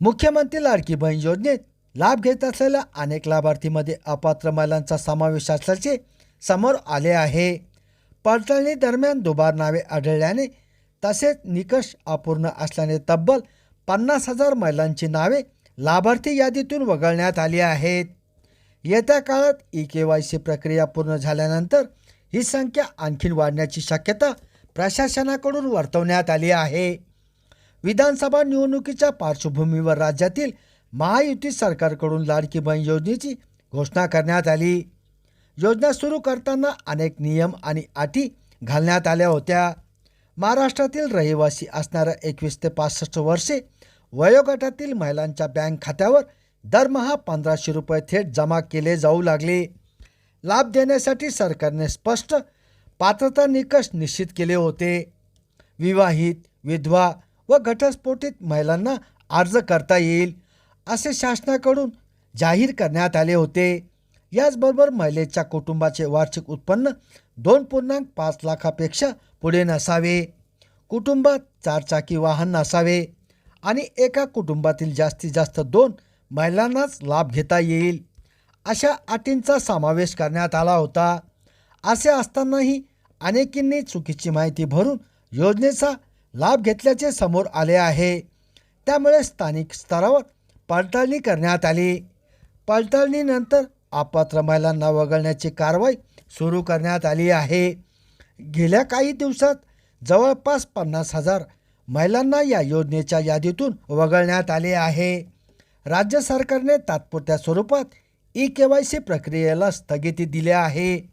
मुख्यमंत्री लाडकी बहीण योजनेत लाभ घेत असलेल्या अनेक लाभार्थीमध्ये अपात्र महिलांचा समावेश असल्याचे समोर आले आहे. पडताळणी दरम्यान दुबार नावे आढळल्याने तसेच निकष अपूर्ण असल्याने तब्बल पन्नास हजार महिलांची नावे लाभार्थी यादीतून वगळण्यात आली आहेत. येत्या काळात ई के वाय सी प्रक्रिया पूर्ण झाल्यानंतर ही संख्या आणखीन वाढण्याची शक्यता प्रशासनाकडून वर्तवण्यात आली आहे. विधानसभा निवडणुकीच्या पार्श्वभूमीवर राज्यातील महायुती सरकारकडून लाडकी बहीण योजनेची घोषणा करण्यात आली. योजना सुरू करताना अनेक नियम आणि अटी घालण्यात आल्या होत्या. महाराष्ट्रातील रहिवासी असणाऱ्या एकवीस ते पासष्ट वर्षे वयोगटातील महिलांच्या बँक खात्यावर दरमहा पंधराशे रुपये थेट जमा केले जाऊ लागले. लाभ देण्यासाठी सरकारने स्पष्ट पात्रता निकष निश्चित केले होते. विवाहित विधवा व घटस्फोटित महिलांना अर्ज करता येईल असे शासनाकडून जाहीर करण्यात आले होते. याचबरोबर महिलेच्या कुटुंबाचे वार्षिक उत्पन्न दोन पूर्णांक पाच लाखापेक्षा पुढे नसावे कुटुंबात चारचाकी वाहन नसावे आणि एका कुटुंबातील जास्तीत जास्त दोन महिलांनाच लाभ घेता येईल अशा अटींचा समावेश करण्यात आला होता. असे असतानाही अनेकींनी चुकीची माहिती भरून योजनेचा लाभ घेतल्याचे समोर आले आहे. त्यामुळे स्थानिक स्तरावर पडताळणी करण्यात आली. पडताळणीनंतर अपात्र महिलांना वगळण्याची कारवाई सुरू करण्यात आली आहे. गेल्या काही दिवसात जवळपास पन्नास हजार महिलांना या योजनेच्या यादीतून वगळण्यात आले आहे. राज्य सरकारने तात्पुरत्या स्वरूपात ई के वाय सी प्रक्रियेला स्थगिती दिली आहे.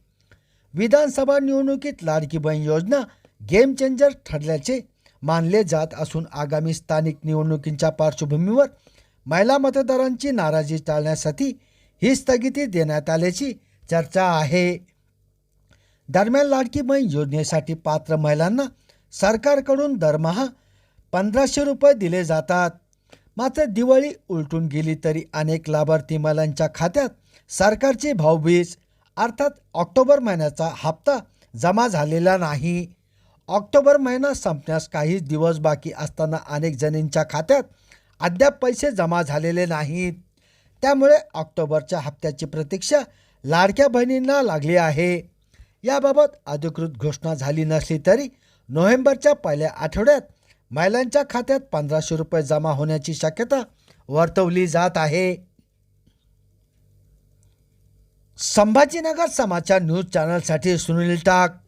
विधानसभा निवडणुकीत लाडकी बहीण योजना गेम चेंजर ठरल्याचे मानले जात असून आगामी स्थानिक निवडणुकींच्या पार्श्वभूमीवर महिला मतदारांची नाराजी टाळण्यासाठी ही स्थगिती देण्यात आल्याची चर्चा आहे. दरम्यान लाडकी बहीण योजनेसाठी पात्र महिलांना सरकारकडून दरमहा पंधराशे रुपये दिले जातात. मात्र दिवाळी उलटून गेली तरी अनेक लाभार्थी महिलांच्या खात्यात सरकारची भाऊबीज अर्थात ऑक्टोबर महिन्याचा हप्ता जमा झालेला नाही. ऑक्टोबर महिना संपण्यास काही दिवस बाकी असताना अनेक जणींच्या खात्यात अद्याप पैसे जमा झालेले नाहीत. त्यामुळे ऑक्टोबरच्या हप्त्याची प्रतीक्षा लाडक्या बहिणींना लागली आहे. याबाबत अधिकृत घोषणा झाली नसली तरी नोव्हेंबरच्या पहिल्या आठवड्यात महिलांच्या खात्यात पंधराशे रुपये जमा होण्याची शक्यता वर्तवली जात आहे. संभाजीनगर समाचार न्यूज चॅनलसाठी सुनील टाक.